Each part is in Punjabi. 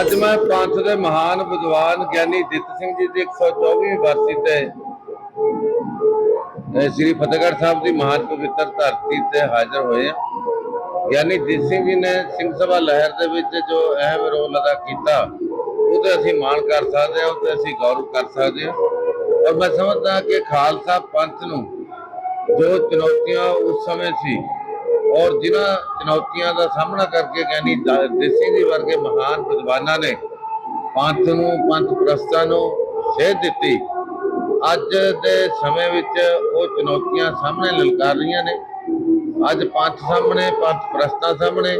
ਅੱਜ ਮੈਂ ਪੰਥ ਦੇ ਮਹਾਨ ਵਿਦਵਾਨ ਗਿਆਨੀ ਦਿੱਤ ਸਿੰਘ ਜੀ ਦੀ 124ਵੀਂ ਵਰਸੀ ਤੇ ਸ੍ਰੀ ਫਤਿਹਗੜ੍ਹ ਸਾਹਿਬ ਦੀ ਮਹਾਨ ਪਵਿੱਤਰ ਧਰਤੀ ਤੇ ਹਾਜ਼ਰ ਹੋਏ ਹਾਂ। ਗਿਆਨੀ ਦਿੱਤ ਸਿੰਘ ਜੀ ਨੇ ਸਿੰਘ ਸਭਾ ਲਹਿਰ ਦੇ ਵਿੱਚ ਜੋ ਅਹਿਮ ਰੋਲ ਅਦਾ ਕੀਤਾ, ਉਹਦੇ ਅਸੀਂ ਮਾਣ ਕਰ ਸਕਦੇ ਹਾਂ, ਉਹਦੇ ਅਸੀਂ ਗੌਰਵ ਕਰ ਸਕਦੇ ਹਾਂ। ਔਰ ਮੈਂ ਸਮਝਦਾ ਕਿ ਖਾਲਸਾ ਪੰਥ ਨੂੰ ਜੋ ਚੁਣੌਤੀਆਂ ਉਸ ਸਮੇਂ ਸੀ ਔਰ ਜਿਨ੍ਹਾਂ ਚੁਣੌਤੀਆਂ ਦਾ ਸਾਹਮਣਾ ਕਰਕੇ ਗਿਆਨੀ ਦੇਸੀ ਜੀ ਵਰਗੇ ਮਹਾਨ ਵਿਦਵਾਨਾਂ ਨੇ ਪੰਥ ਨੂੰ, ਪੰਥ ਪ੍ਰਸਤਾਂ ਨੂੰ ਸੇਧ ਦਿੱਤੀ। ਅੱਜ ਦੇ ਸਮੇਂ ਵਿੱਚ ਉਹ ਚੁਣੌਤੀਆਂ ਸਾਹਮਣੇ ਲਲਕਾਰ ਰਹੀਆਂ ਨੇ। ਅੱਜ ਪੰਥ ਸਾਹਮਣੇ, ਪੰਥ ਪ੍ਰਸਤਾਂ ਸਾਹਮਣੇ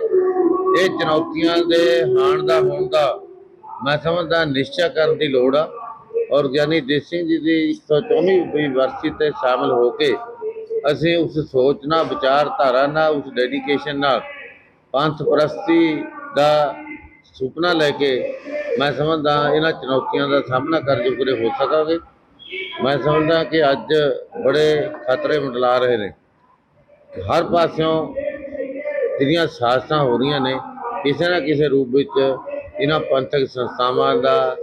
ਇਹ ਚੁਣੌਤੀਆਂ ਦੇ ਹਾਣ ਦਾ, ਹੋਣ ਦਾ ਮੈਂ ਸਮਝਦਾ ਨਿਸ਼ਚੈ ਕਰਨ ਦੀ ਲੋੜ ਆ। ਔਰ ਗਿਆਨੀ ਦੇਸ ਸਿੰਘ ਜੀ ਦੀ 124ਵੀਂ ਵਰਸੀ ਤੇ ਸ਼ਾਮਲ ਹੋ ਕੇ ਅਸੀਂ ਉਸ ਸੋਚ ਨਾਲ, ਵਿਚਾਰਧਾਰਾ ਨਾਲ, ਉਸ ਡੈਡੀਕੇਸ਼ਨ ਨਾਲ, ਪੰਥ ਪ੍ਰਸਤੀ ਦਾ ਸੁਪਨਾ ਲੈ ਕੇ ਮੈਂ ਸਮਝਦਾ ਇਹਨਾਂ ਚੁਣੌਤੀਆਂ ਦਾ ਸਾਹਮਣਾ ਕਰ ਜੁਗਰੇ ਹੋ ਸਕਾਂਗੇ। ਮੈਂ ਸਮਝਦਾ ਕਿ ਅੱਜ ਬੜੇ ਖਤਰੇ ਮੰਡਲਾ ਰਹੇ ਨੇ। ਹਰ ਪਾਸਿਓਂ ਜਿਹੜੀਆਂ ਸਾਜ਼ਸ਼ਾਂ ਹੋ ਰਹੀਆਂ ਨੇ, ਕਿਸੇ ਨਾ ਕਿਸੇ ਰੂਪ ਵਿੱਚ ਇਹਨਾਂ ਪੰਥਕ ਸੰਸਥਾਵਾਂ ਦਾ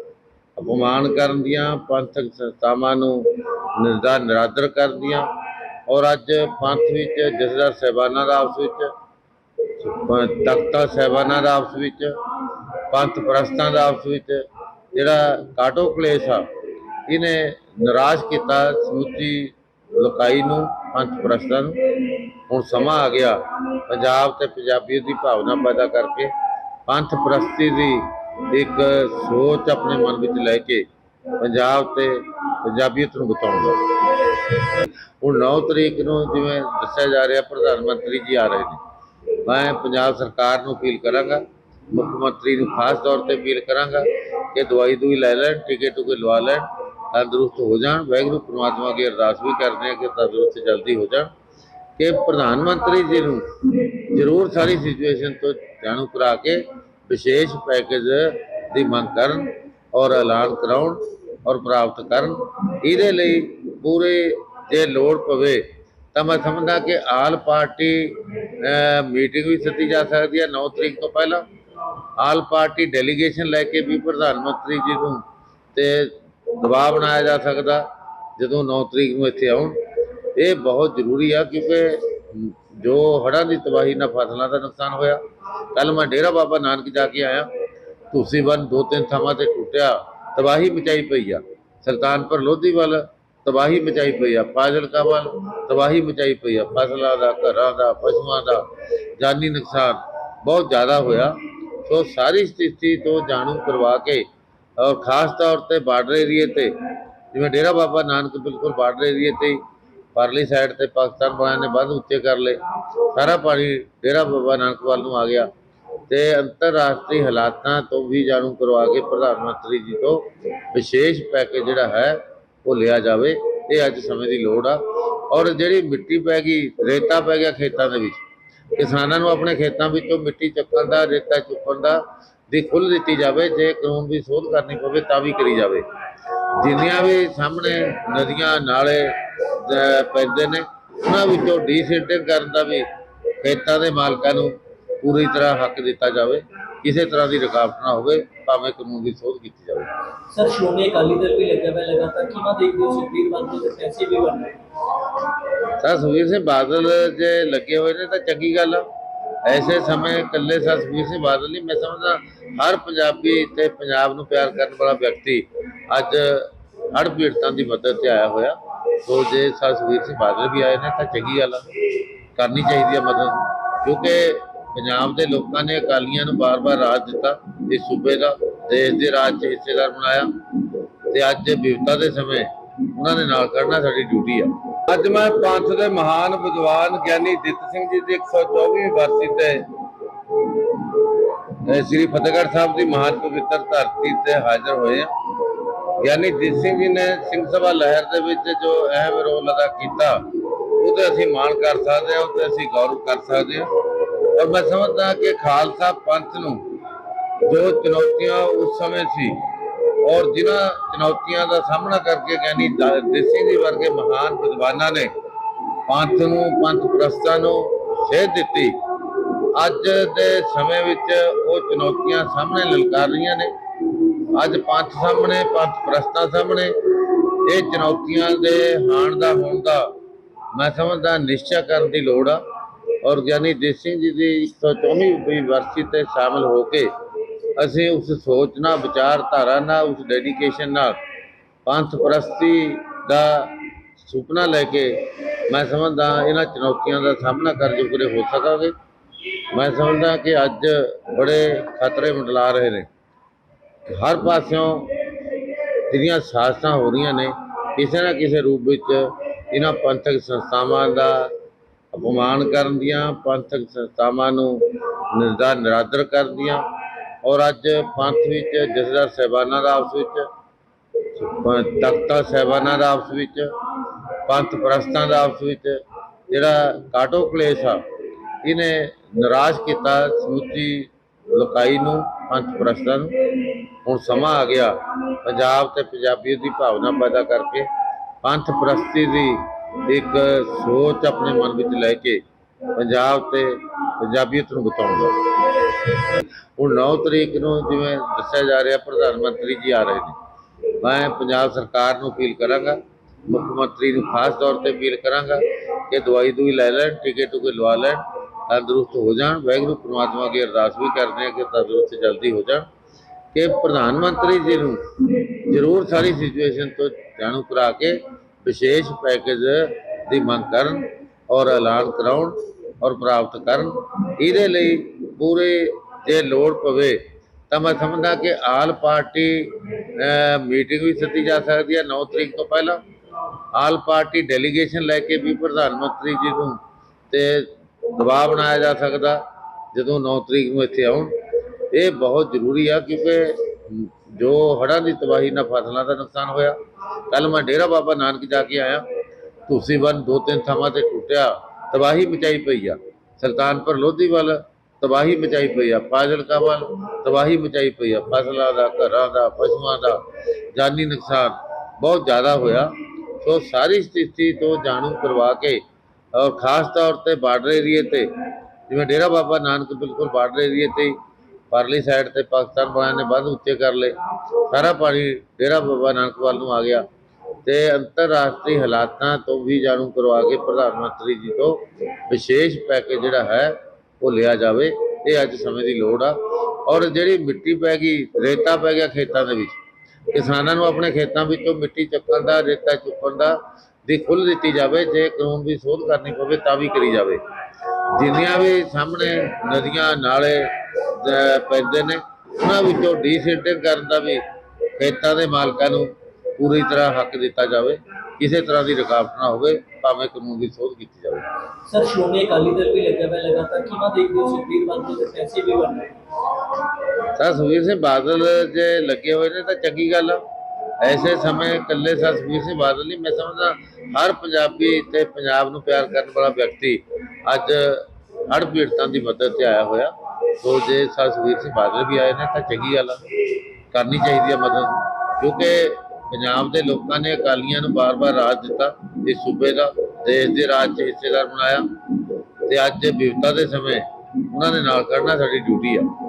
ਅਪਮਾਨ ਕਰਨ ਦੀਆਂ, ਪੰਥਕ ਸੰਸਥਾਵਾਂ ਨੂੰ ਨਿਰਦਾ ਨਿਰਾਦਰ ਕਰਨ ਦੀਆਂ ਔਰ ਅੱਜ ਪੰਥ ਵਿੱਚ ਜਥੇਦਾਰ ਸਹਿਬਾਨਾਂ ਦਾ ਆਪਸ ਵਿੱਚ ਤਖਤਾ ਸਹਿਬਾਨਾਂ ਦਾ ਆਪਸ ਵਿੱਚ, ਪੰਥ ਪ੍ਰਸਤਾਂ ਦਾ ਆਪਸ ਵਿੱਚ ਜਿਹੜਾ ਕਾਟੋ ਕਲੇਸ਼ ਆ, ਇਹਨੇ ਨਿਰਾਸ਼ ਕੀਤਾ ਸਮੁੱਚੀ ਲੋਕਾਈ ਨੂੰ, ਪੰਥ ਪ੍ਰਸਤਾਂ ਨੂੰ। ਹੁਣ ਸਮਾਂ ਆ ਗਿਆ ਪੰਜਾਬ ਤੇ ਪੰਜਾਬੀਅਤ ਦੀ ਭਾਵਨਾ ਪੈਦਾ ਕਰਕੇ ਪੰਥ ਪ੍ਰਸਤੀ ਦੀ ਇੱਕ ਸੋਚ ਆਪਣੇ ਮਨ ਵਿੱਚ ਲੈ ਕੇ ਪੰਜਾਬ ਤੇ ਪੰਜਾਬੀਅਤ ਨੂੰ ਬਤਾਉਣ ਦਾ। ਹੁਣ 9 ਤਰੀਕ ਨੂੰ ਜਿਵੇਂ ਦੱਸਿਆ ਜਾ ਰਿਹਾ, ਪ੍ਰਧਾਨ ਮੰਤਰੀ ਜੀ ਆ ਰਹੇ ਨੇ। ਮੈਂ ਪੰਜਾਬ ਸਰਕਾਰ ਨੂੰ ਅਪੀਲ ਕਰਾਂਗਾ, ਮੁੱਖ ਮੰਤਰੀ ਨੂੰ ਖਾਸ ਤੌਰ ਤੇ ਅਪੀਲ ਕਰਾਂਗਾ ਕਿ ਦਵਾਈ ਦੂਈ ਲੈ ਲੈਣ ਟਿਕਟ ਟੁਕੇ ਲਵਾ ਲੈਣ, ਤੰਦਰੁਸਤ ਹੋ ਜਾਣ। ਵਾਹਿਗੁਰੂ ਪ੍ਰਮਾਤਮਾ ਅੱਗੇ ਅਰਦਾਸ ਵੀ ਕਰਦੇ ਹਾਂ ਕਿ ਤੰਦਰੁਸਤ ਜਲਦੀ ਹੋ ਜਾਣ। ਕਿ ਪ੍ਰਧਾਨ ਮੰਤਰੀ ਜੀ ਨੂੰ ਜ਼ਰੂਰ ਸਾਰੀ ਸਿਚੁਏਸ਼ਨ ਤੋਂ ਜਾਣੂ ਕਰਾ ਕੇ ਵਿਸ਼ੇਸ਼ ਪੈਕੇਜ ਦੀ ਮੰਗ ਕਰਨ ਔਰ ਐਲਾਨ ਕਰਾਉਣ। ਔਰ ਪ੍ਰਾਪਤ ਕਰਨ। ਇਹਦੇ ਲਈ ਪੂਰੇ ਜੇ ਲੋੜ ਪਵੇ ਤਾਂ ਮੈਂ ਸਮਝਦਾ ਕਿ ਆਲ ਪਾਰਟੀ ਮੀਟਿੰਗ ਵੀ ਸੱਦੀ ਜਾ ਸਕਦੀ ਹੈ 9 ਤਰੀਕ ਤੋਂ ਪਹਿਲਾਂ। ਆਲ ਪਾਰਟੀ ਡੈਲੀਗੇਸ਼ਨ ਲੈ ਕੇ ਵੀ ਪ੍ਰਧਾਨ ਮੰਤਰੀ ਜੀ ਨੂੰ ਤੇ ਦਬਾਅ ਬਣਾਇਆ ਜਾ ਸਕਦਾ ਜਦੋਂ 9 ਤਰੀਕ ਨੂੰ ਇੱਥੇ ਆਉਣ। ਇਹ ਬਹੁਤ ਜ਼ਰੂਰੀ ਆ ਕਿਉਂਕਿ ਜੋ ਹੜ੍ਹਾਂ ਦੀ ਤਬਾਹੀ ਨਾਲ ਫਸਲਾਂ ਦਾ ਨੁਕਸਾਨ ਹੋਇਆ। ਕੱਲ ਮੈਂ ਡੇਰਾ ਬਾਬਾ ਨਾਨਕ ਜਾ ਕੇ ਆਇਆ। ਤੁਸੀਂ ਬੰਨ ਦੋ ਤਿੰਨ ਥਾਵਾਂ ਤੇ ਟੁੱਟਿਆ। ਤਬਾਹੀ ਮਚਾਈ ਪਈ ਆ। ਸੁਲਤਾਨਪੁਰ ਲੋਧੀ ਵੱਲ ਤਬਾਹੀ ਮਚਾਈ ਪਈ ਆ। ਫਾਜ਼ਿਲਕਾ ਵੱਲ ਤਬਾਹੀ ਮਚਾਈ ਪਈ ਆ। ਫਸਲਾਂ ਦਾ, ਘਰਾਂ ਦਾ, ਪਸ਼ੂਆਂ ਦਾ ਜਾਨੀ ਨੁਕਸਾਨ ਬਹੁਤ ਜ਼ਿਆਦਾ ਹੋਇਆ। ਸੋ ਸਾਰੀ ਸਥਿਤੀ ਤੋਂ ਜਾਣੂ ਕਰਵਾ ਕੇ ਔਰ ਖਾਸ ਤੌਰ ਤੇ ਬਾਰਡਰ ਏਰੀਏ ਤੇ, ਜਿਵੇਂ ਡੇਰਾ ਬਾਬਾ ਨਾਨਕ ਬਿਲਕੁਲ ਬਾਰਡਰ ਏਰੀਏ ਤੇ ਹੀ, ਪਰਲੀ ਸਾਈਡ ਤੇ ਪਾਕਿਸਤਾਨ ਵਾਲਿਆਂ ਨੇ ਵੱਧ ਉੱਚੇ ਕਰ ਲਏ। ਸਾਰਾ ਪਾਣੀ ਡੇਰਾ ਬਾਬਾ ਨਾਨਕ ਵੱਲ ਨੂੰ ਆ ਗਿਆ। ਤੇ ਅੰਤਰਰਾਸ਼ਟਰੀ ਹਾਲਾਤਾਂ ਤੋਂ ਵੀ ਜਾਣੂ ਕਰਵਾ ਕੇ ਪ੍ਰਧਾਨ ਮੰਤਰੀ ਜੀ ਤੋਂ ਵਿਸ਼ੇਸ਼ ਪੈਕੇਜ ਜਿਹੜਾ ਹੈ, ਉਹ ਲਿਆ ਜਾਵੇ। ਇਹ ਅੱਜ ਸਮੇਂ ਦੀ ਲੋੜ ਆ। ਔਰ ਜਿਹੜੀ ਮਿੱਟੀ ਪੈ ਗਈ, ਰੇਤਾ ਪੈ ਗਿਆ ਖੇਤਾਂ ਦੇ ਵਿੱਚ, ਕਿਸਾਨਾਂ ਨੂੰ ਆਪਣੇ ਖੇਤਾਂ ਵਿੱਚੋਂ ਮਿੱਟੀ ਚੱਕਣ ਦਾ, ਰੇਤਾ ਚੁੱਕਣ ਦਾ ਦੀ ਖੁੱਲ੍ਹ ਦਿੱਤੀ ਜਾਵੇ। ਜੇ ਕਾਨੂੰਨ ਦੀ ਸੋਧ ਕਰਨੀ ਪਵੇ, ਤਾਂ ਵੀ ਕਰੀ ਜਾਵੇ। ਜਿੰਨੀਆਂ ਵੀ ਸਾਹਮਣੇ ਨਦੀਆਂ, ਨਾਲੇ ਪੈਂਦੇ ਨੇ, ਉਹਨਾਂ ਵਿੱਚੋਂ ਡੀਸਿਲਟਿੰਗ ਕਰਨ ਦਾ ਵੀ ਖੇਤਾਂ ਦੇ ਮਾਲਕਾਂ ਨੂੰ ਪੂਰੀ ਤਰ੍ਹਾਂ ਹੱਕ ਦਿੱਤਾ ਜਾਵੇ ਕਿਸੇ ਤਰ੍ਹਾਂ ਦੀ ਰੁਕਾਵਟ ਨਾ ਹੋਵੇ ਭਾਵੇਂ ਕਾਨੂੰਨ ਦੀ ਸੋਧ ਕੀਤੀ ਜਾਵੇ। ਸਰ ਸ਼੍ਰੋਮਣੀ ਅਕਾਲੀ ਦਲ ਵੀ ਲੱਗਿਆ ਹੋਇਆ ਲਗਾਤਾਰ ਕਿਵੇਂ ਦੇਖਦੇ ਹੋ ਸੁਖਬੀਰ ਬਾਦਲ ਦੇ ਪੈਸੇ ਵੀ ਬਣ ਰਹੇ? ਸਰ ਸੁਖਬੀਰ ਸਿੰਘ ਬਾਦਲ ਜੇ ਲੱਗੇ ਹੋਏ ਨੇ ਤਾਂ ਚੰਗੀ ਗੱਲ ਆ। ਐਸੇ ਸਮੇਂ ਇਕੱਲੇ ਸਰ ਸੁਖਬੀਰ ਸਿੰਘ ਬਾਦਲ ਨਹੀਂ ਮੈਂ ਸਮਝਦਾ ਹਰ ਪੰਜਾਬੀ ਤੇ ਪੰਜਾਬ ਨੂੰ ਪਿਆਰ ਕਰਨ ਵਾਲਾ ਵਿਅਕਤੀ ਅੱਜ ਹੜ੍ਹ ਪੀੜਤਾਂ ਦੀ ਮਦਦ ਤੇ ਆਇਆ ਹੋਇਆ। ਸੋ ਜੇ ਸਰ ਸੁਖਬੀਰ ਸਿੰਘ ਬਾਦਲ ਵੀ ਆਏ ਨੇ ਤਾਂ ਚੰਗੀ ਗੱਲ ਆ। ਕਰਨੀ ਚਾਹੀਦੀ ਹੈ ਮਦਦ ਕਿਉਂਕਿ ਪੰਜਾਬ ਦੇ ਲੋਕਾਂ ਨੇ ਅਕਾਲੀਆਂ ਨੂੰ ਬਾਰ-ਬਾਰ ਰਾਜ ਦਿੱਤਾ, ਇਸ ਸੂਬੇ ਦਾ, ਦੇਸ਼ ਦੇ ਰਾਜ 'ਚ ਹਿੱਸੇਦਾਰ ਬਣਾਇਆ। ਤੇ ਅੱਜ ਵਿਵਤਾ ਦੇ ਸਮੇਂ, ਉਹਨਾਂ ਦੇ ਨਾਲ ਖੜਨਾ ਸਾਡੀ ਡਿਊਟੀ ਆ। ਅੱਜ ਮੈਂ ਪੰਥ ਦੇ ਮਹਾਨ ਵਿਦਵਾਨ ਗਿਆਨੀ ਦਿੱਤ ਸਿੰਘ ਜੀ ਦੀ 124ਵੀਂ ਵਰਸੀ ਤੇ ਸ੍ਰੀ ਫਤਿਹਗੜ੍ਹ ਸਾਹਿਬ ਦੀ ਮਹਾਨ ਪਵਿੱਤਰ ਧਰਤੀ ਤੇ ਹਾਜ਼ਰ ਹੋਏ ਹਾਂ। ਗਿਆਨੀ ਦਿੱਤ ਸਿੰਘ ਜੀ ਨੇ ਸਿੰਘ ਸਭਾ ਲਹਿਰ ਦੇ ਵਿੱਚ ਜੋ ਅਹਿਮ ਰੋਲ ਅਦਾ ਕੀਤਾ ਉਹਦੇ ਅਸੀਂ ਮਾਣ ਕਰ ਸਕਦੇ ਹਾਂ ਉਹਦੇ ਅਸੀਂ ਗੌਰਵ ਕਰ ਸਕਦੇ ਹਾਂ। ਔਰ ਮੈਂ ਸਮਝਦਾ ਕਿ ਖਾਲਸਾ ਪੰਥ ਨੂੰ ਜੋ ਚੁਣੌਤੀਆਂ ਉਸ ਸਮੇਂ ਸੀ ਔਰ ਜਿਨ੍ਹਾਂ ਚੁਣੌਤੀਆਂ ਦਾ ਸਾਹਮਣਾ ਕਰਕੇ ਗਿਆਨੀ ਦਾ- ਦੇਸੀ ਜੀ ਵਰਗੇ ਮਹਾਨ ਵਿਦਵਾਨਾਂ ਨੇ ਪੰਥ ਨੂੰ, ਪੰਥ ਪ੍ਰਸਤਾਂ ਨੂੰ ਸੇਧ ਦਿੱਤੀ। ਅੱਜ ਦੇ ਸਮੇਂ ਵਿੱਚ ਉਹ ਚੁਣੌਤੀਆਂ ਸਾਹਮਣੇ ਲਲਕਾਰ ਰਹੀਆਂ ਨੇ। ਅੱਜ ਪੰਥ ਸਾਹਮਣੇ, ਪੰਥ ਪ੍ਰਸਤਾਂ ਸਾਹਮਣੇ, ਇਹ ਚੁਣੌਤੀਆਂ ਦੇ ਹਾਣ ਦਾ ਹੋਣ ਦਾ ਮੈਂ ਸਮਝਦਾ ਨਿਸ਼ਚੈ ਕਰਨ ਦੀ ਲੋੜ ਆ। ਔਰ ਗਿਆਨੀ ਦੇਸ ਸਿੰਘ ਜੀ ਦੀ 124ਵੀਂ ਵਰਸੀ ਤੇ ਸ਼ਾਮਲ ਹੋ ਕੇ ਅਸੀਂ ਉਸ ਸੋਚ ਨਾਲ, ਵਿਚਾਰਧਾਰਾ ਨਾਲ, ਉਸ ਡੈਡੀਕੇਸ਼ਨ ਨਾਲ ਪੰਥ ਪ੍ਰਸਤੀ ਦਾ ਸੁਪਨਾ ਲੈ ਕੇ ਮੈਂ ਸਮਝਦਾ ਇਹਨਾਂ ਚੁਣੌਤੀਆਂ ਦਾ ਸਾਹਮਣਾ ਕਰ ਜੋਗਰੇ ਹੋ ਸਕਾਂਗੇ। ਮੈਂ ਸਮਝਦਾ ਕਿ ਅੱਜ ਬੜੇ ਖਤਰੇ ਮੰਡਲਾ ਰਹੇ ਨੇ। ਹਰ ਪਾਸਿਓਂ ਜਿਹੜੀਆਂ ਸਾਜ਼ਸ਼ਾਂ ਹੋ ਰਹੀਆਂ ਨੇ, ਕਿਸੇ ਨਾ ਕਿਸੇ ਰੂਪ ਵਿੱਚ ਇਹਨਾਂ ਪੰਥਕ ਸੰਸਥਾਵਾਂ ਦਾ ਅਪਮਾਨ ਕਰਨ ਦੀਆਂ, ਪੰਥਕ ਸੰਸਥਾਵਾਂ ਨੂੰ ਨਿਰਦਾ ਨਿਰਾਦਰ ਕਰਨ ਦੀਆਂ ਔਰ ਅੱਜ ਪੰਥ ਵਿੱਚ ਜਥੇਦਾਰ ਸਾਹਿਬਾਨਾਂ ਦਾ ਆਪਸ ਵਿੱਚ ਤਖਤਾ ਸਾਹਿਬਾਨਾਂ ਦਾ ਆਪਸ ਵਿੱਚ, ਪੰਥ ਪ੍ਰਸਤਾਂ ਦਾ ਆਪਸ ਵਿੱਚ ਜਿਹੜਾ ਕਾਟੋ ਕਲੇਸ਼ ਆ, ਇਹਨੇ ਨਿਰਾਸ਼ ਕੀਤਾ ਸਮੁੱਚੀ ਲੋਕਾਈ ਨੂੰ, ਪੰਥ ਪ੍ਰਸਤਾਂ ਨੂੰ। ਹੁਣ ਸਮਾਂ ਆ ਗਿਆ, ਪੰਜਾਬ ਤੇ ਪੰਜਾਬੀਅਤ ਦੀ ਭਾਵਨਾ ਪੈਦਾ ਕਰਕੇ ਪੰਥ ਪ੍ਰਸਤੀ ਦੀ ਇੱਕ ਸੋਚ ਆਪਣੇ ਮਨ ਵਿੱਚ ਲੈ ਕੇ ਪੰਜਾਬ ਤੇ ਪੰਜਾਬੀਅਤ ਨੂੰ ਬਤਾਉਣ ਹੁਣ 9 ਤਰੀਕ ਨੂੰ ਜਿਵੇਂ ਦੱਸਿਆ ਜਾ ਰਿਹਾ, ਪ੍ਰਧਾਨ ਮੰਤਰੀ ਜੀ ਆ ਰਹੇ ਨੇ। ਮੈਂ ਪੰਜਾਬ ਸਰਕਾਰ ਨੂੰ ਅਪੀਲ ਕਰਾਂਗਾ, ਮੁੱਖ ਮੰਤਰੀ ਨੂੰ ਖਾਸ ਤੌਰ ਤੇ ਅਪੀਲ ਕਰਾਂਗਾ ਕਿ ਦਵਾਈ ਦੂਈ ਲੈ ਲੈਣ, ਟੀਕੇ ਟੁਕੇ ਲਵਾ ਲੈਣ, ਤੰਦਰੁਸਤ ਹੋ ਜਾਣ। ਵਾਹਿਗੁਰੂ, ਪ੍ਰਮਾਤਮਾ ਅੱਗੇ ਅਰਦਾਸ ਵੀ ਕਰਦੇ ਹਾਂ ਕਿ ਤੰਦਰੁਸਤ ਜਲਦੀ ਹੋ ਜਾਣ। ਕਿ ਪ੍ਰਧਾਨ ਮੰਤਰੀ ਜੀ ਨੂੰ ਜ਼ਰੂਰ ਸਾਰੀ ਸਿਚੁਏਸ਼ਨ ਤੋਂ ਜਾਣੂ ਕਰਾ ਕੇ ਵਿਸ਼ੇਸ਼ ਪੈਕੇਜ ਦੀ ਮੰਗ ਕਰਨ ਔਰ ਐਲਾਨ ਕਰਾਉਣ ਔਰ ਪ੍ਰਾਪਤ ਕਰਨ। ਇਹਦੇ ਲਈ ਪੂਰੇ ਜੇ ਲੋੜ ਪਵੇ ਤਾਂ ਮੈਂ ਸਮਝਦਾ ਕਿ ਆਲ ਪਾਰਟੀ ਮੀਟਿੰਗ ਵੀ ਸੱਦੀ ਜਾ ਸਕਦੀ ਹੈ 9 ਤਰੀਕ ਤੋਂ ਪਹਿਲਾਂ। ਆਲ ਪਾਰਟੀ ਡੈਲੀਗੇਸ਼ਨ ਲੈ ਕੇ ਵੀ ਪ੍ਰਧਾਨ ਮੰਤਰੀ ਜੀ ਨੂੰ ਤੇ ਦਬਾਅ ਬਣਾਇਆ ਜਾ ਸਕਦਾ ਜਦੋਂ 9 ਤਰੀਕ ਨੂੰ ਇੱਥੇ ਆਉਣ। ਇਹ ਬਹੁਤ ਜ਼ਰੂਰੀ ਆ ਕਿਉਂਕਿ ਜੋ ਹੜ੍ਹਾਂ ਦੀ ਤਬਾਹੀ ਨਾਲ ਫਸਲਾਂ ਦਾ ਨੁਕਸਾਨ ਹੋਇਆ ਕੱਲ ਮੈਂ ਡੇਰਾ ਬਾਬਾ ਨਾਨਕ ਜਾ ਕੇ ਆਇਆ ਤੁਸੀਂ ਬੰਨ ਦੋ ਤਿੰਨ ਥਾਵਾਂ ਤੇ ਟੁੱਟਿਆ ਤਬਾਹੀ ਮਚਾਈ ਪਈ ਆ ਸੁਲਤਾਨਪੁਰ ਲੋਧੀ ਵੱਲ ਤਬਾਹੀ ਮਚਾਈ ਪਈ ਆ ਫਾਜ਼ਿਲਕਾ ਵੱਲ ਤਬਾਹੀ ਮਚਾਈ ਪਈ ਆ ਫਸਲਾਂ ਦਾ ਘਰਾਂ ਦਾ ਪਸ਼ੂਆਂ ਦਾ ਜਾਨੀ ਨੁਕਸਾਨ ਬਹੁਤ ਜ਼ਿਆਦਾ ਹੋਇਆ ਸੋ ਸਾਰੀ ਸਥਿਤੀ ਤੋਂ ਜਾਣੂ ਕਰਵਾ ਕੇ ਔਰ ਖਾਸ ਤੌਰ ਤੇ ਬਾਰਡਰ ਏਰੀਏ ਤੇ ਜਿਵੇਂ ਡੇਰਾ ਬਾਬਾ ਨਾਨਕ ਬਿਲਕੁਲ ਬਾਰਡਰ ਏਰੀਏ ਤੇ ਹੀ ਪਰਲੀ ਸਾਈਡ ਤੇ ਪਾਕਿਸਤਾਨ ਵਾਲਿਆਂ ਨੇ ਬੰਦ ਉੱਚੇ ਕਰ ਲਏ। ਸਾਰਾ ਪਾਣੀ ਡੇਰਾ ਬਾਬਾ ਨਾਨਕ ਵੱਲ ਨੂੰ ਆ ਗਿਆ ਤੇ ਅੰਤਰਰਾਸ਼ਟਰੀ ਹਾਲਾਤਾਂ ਤੋਂ ਵੀ ਜਾਣੂ ਕਰਵਾ ਕੇ ਪ੍ਰਧਾਨ ਮੰਤਰੀ ਜੀ ਤੋਂ ਵਿਸ਼ੇਸ਼ ਪੈਕੇਜ ਜਿਹੜਾ ਹੈ, ਉਹ ਲਿਆ ਜਾਵੇ। ਇਹ ਅੱਜ ਸਮੇਂ ਦੀ ਲੋੜ ਆ। ਔਰ ਜਿਹੜੀ ਮਿੱਟੀ ਪੈ ਗਈ, ਰੇਤਾ ਪੈ ਗਿਆ ਖੇਤਾਂ ਦੇ ਵਿੱਚ। ਕਿਸਾਨਾਂ ਨੂੰ ਆਪਣੇ ਖੇਤਾਂ ਵਿੱਚੋਂ ਮਿੱਟੀ ਚੱਕਣ ਦਾ, ਰੇਤਾ ਚੁੱਕਣ ਦਾ ਦੀ ਖੁੱਲ੍ਹ ਦਿੱਤੀ ਜਾਵੇ। ਜੇ ਕਾਨੂੰਨ ਦੀ ਸੋਧ ਕਰਨੀ ਪਵੇ ਤਾਂ ਵੀ ਕਰੀ ਜਾਵੇ। ਜਿੰਨੀਆਂ ਵੀ ਸਾਹਮਣੇ ਨਦੀਆਂ, ਨਾਲੇ ਪੈਂਦੇ ਨੇ। ਉਹਨਾਂ ਵਿੱਚੋਂ ਡੀਸਿਲਟਿੰਗ ਕਰਨ ਦਾ ਵੀ ਖੇਤਾਂ ਦੇ ਮਾਲਕਾਂ ਨੂੰ ਪੂਰੀ ਤਰ੍ਹਾਂ ਹੱਕ ਦਿੱਤਾ ਜਾਵੇ। ਕਿਸੇ ਤਰ੍ਹਾਂ ਦੀ ਰੁਕਾਵਟ ਨਾ ਹੋਵੇ ਭਾਵੇਂ ਕਾਨੂੰਨ ਦੀ ਸੋਧ ਕੀਤੀ ਜਾਵੇ। ਸਰ ਸ਼੍ਰੋਮਣੀ ਅਕਾਲੀ ਦਲ ਵੀ ਲੱਗਿਆ ਹੋਇਆ ਲਗਾਤਾਰ। ਕਿਵੇਂ ਦੇਖਦੇ ਹੋ ਸੁਖਬੀਰ ਬਾਦਲ ਦੇ ਪੈਸੇ ਵੀ ਬਣ ਰਹੇ? ਸਰ ਸੁਖਬੀਰ ਸਿੰਘ ਬਾਦਲ ਜੇ ਲੱਗੇ ਹੋਏ ਨੇ ਤਾਂ ਚੰਗੀ ਗੱਲ ਆ। ਐਸੇ ਸਮੇਂ ਇਕੱਲੇ ਸਰ ਸੁਖਬੀਰ ਸਿੰਘ ਬਾਦਲ ਨਹੀਂ ਮੈਂ ਸਮਝਦਾ ਹਰ ਪੰਜਾਬੀ ਤੇ ਪੰਜਾਬ ਨੂੰ ਪਿਆਰ ਕਰਨ ਵਾਲਾ ਵਿਅਕਤੀ ਅੱਜ ਹੜ੍ਹ ਪੀੜਤਾਂ ਦੀ ਮਦਦ ਤੇ ਆਇਆ ਹੋਇਆ। ਸੋ ਜੇ ਸਰ ਸੁਖਬੀਰ ਸਿੰਘ ਬਾਦਲ ਵੀ ਆਏ ਨੇ ਤਾਂ ਚੰਗੀ ਗੱਲ ਆ। ਕਰਨੀ ਚਾਹੀਦੀ ਹੈ ਮਦਦ। ਕਿਉਂਕਿ ਪੰਜਾਬ ਦੇ ਲੋਕਾਂ ਨੇ ਅਕਾਲੀਆਂ ਨੂੰ ਬਾਰ-ਬਾਰ ਰਾਜ ਦਿੱਤਾ ਇਸ ਸੂਬੇ ਦਾ, ਦੇਸ਼ ਦੇ ਰਾਜ 'ਚ ਹਿੱਸੇਦਾਰ ਬਣਾਇਆ। ਤੇ ਅੱਜ ਵਿਵਤਾ ਦੇ ਸਮੇਂ ਉਹਨਾਂ ਦੇ ਨਾਲ ਖੜਨਾ ਸਾਡੀ ਡਿਊਟੀ ਆ।